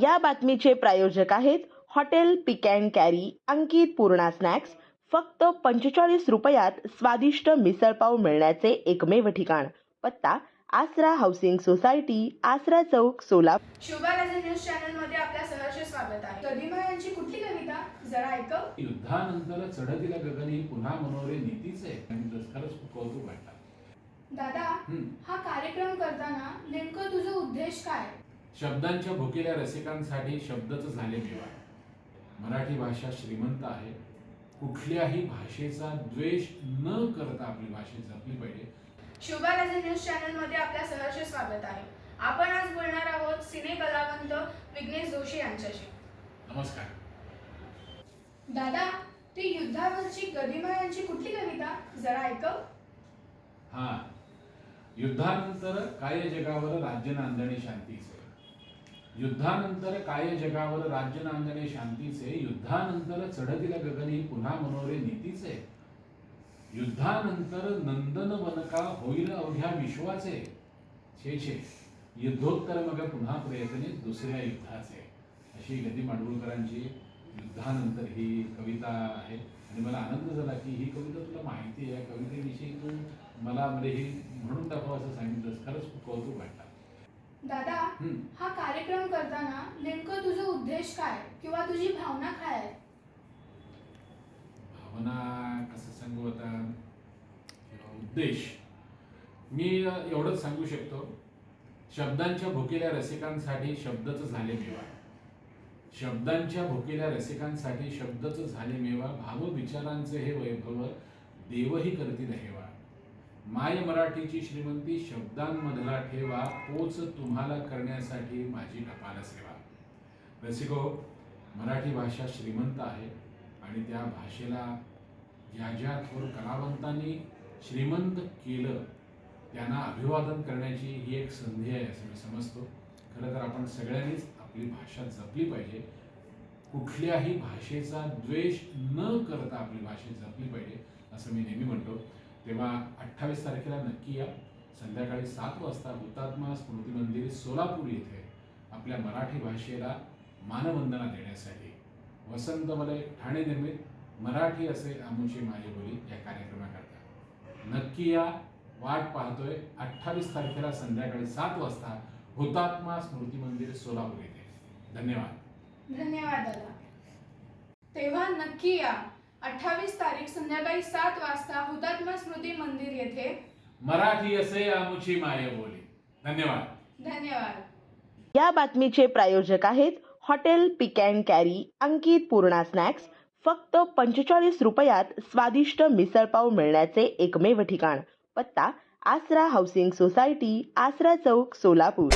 या बातमीचे प्रायोजक आहेत hotel pick and carry Ankit Purna snacks. फक्त पंचेचाळीस रुपयात स्वादिष्ट मिसळपाव मिळण्याचे एकमेव ठिकाण. पत्ता आसरा हाऊसिंग सोसायटी आसरा चौक सोलापूर. शुभाराजा न्यूज चॅनलमध्ये आपल्या सहर्ष स्वागत आहे. यांची कुठली कविता? जरा ऐकव. युद्धानंतर चढतीला गगनी पुन्हा मनोरे नीतीचे. आणि खरंच खूप कौतुक वाटतं. दादा. हा कार्यक्रम करताना नेमकं तुझं उद्देश काय? शब्दांच्या भुकेल्या रसिकांसाठी शब्दच झाले मेवा. मराठी भाषा श्रीमंत आहे. कुठल्याही भाषेचा द्वेष न करता आपली भाषा जपली पाहिजे. शुभाराजा न्यूज चॅनलमध्ये आपल्या सहर्ष स्वागत आहे. आपण आज बोलणार आहोत सिने कलावंत विघ्नेश जोशी यांच्याशी. नमस्कार. दादा ती युद्धावरची गदिमा यांची कुठली कविता? जरा ऐकव. हा. युद्धानंतर काय जगावर? राज्य नांदणे शांतीचे. युद्धानंतर काय जगावर? राज्य नांदणे शांतीचे. युद्धानंतर चढतीला गगनी पुन्हा मनोरे नीतीचे. युद्धानंतर नंदन वनका होईल अवघ्या विश्वाचे. छे छे. युद्धोत्तर मग पुन्हा प्रयत्ने दुसऱ्या युद्धाचे. अशी गती माडगुळकरांची युद्धानंतर ही कविता आहे. आणि मला आनंद झाला की ही कविता तुला माहिती आहे. या कवितेविषयी तू मला म्हणजे ही म्हणून दाखव असं सांगितलंस. खरंच खूप कौतुक वाटतं. दादा. हा कार्यक्रम करताना नेमकं तुझं उद्देश काय? किंवा तुझी भावना काय आहे? भावना कसं सांगू आता? किंवा उद्देश? मी एवढंच सांगू शकतो. शब्दांच्या भुकेल्या रसिकांसाठी शब्दच झाले मेवा. शब्दांच्या भुकेल्या रसिकांसाठी शब्दच झाले मेवा. भाव विचारांचे हे वैभव देवही करतील हेवा माय मराठीची श्रीमंती शब्दांमधला ठेवा पोच तुम्हाला करण्यासाठी माझी कपाल सेवा रसिको मराठी भाषा श्रीमंत आहे आणि त्या भाषेला ज्या ज्या थोर कलावंतांनी श्रीमंत केलं त्यांना अभिवादन करण्याची ही एक संधी आहे असं मी समजतो. खरं तर आपण सगळ्यांनीच आपली भाषा जपली पाहिजे. कुठल्याही भाषेचा द्वेष न करता आपली भाषा जपली पाहिजे असं मी नेहमी म्हणतो. तेव्हा अठ्ठावीस तारखेला नक्की या. संध्याकाळी सात वाजता हुतात्मा स्मृती मंदिर सोलापूर येथे आपल्या मराठी भाषेला मानवंदना देण्यासाठी वसंत मलय ठाणे निर्मित मराठी असे आमूची माझी बोली या कार्यक्रमाकरता. नक्की या. वाट पाहतोय अठ्ठावीस तारखेला संध्याकाळी सात वाजता हुतात्मा स्मृती मंदिर सोलापूर येथे. धन्यवाद. धन्यवाद तेव्हा नक्की या. अठ्ठावीस तारीख संध्याकाळी सात वाजता हुतात्मा स्मृती मंदिर येथे. मराठी असे आमुची माय बोली. धन्यवाद. धन्यवाद. या बातमीचे प्रायोजक आहेत hotel pick and carry Ankit Purna snacks फक्त पंचेचाळीस रुपयात स्वादिष्ट मिसळपाव मिळण्याचे एकमेव ठिकाण. पत्ता आसरा हाऊसिंग सोसायटी आसरा चौक सोलापूर.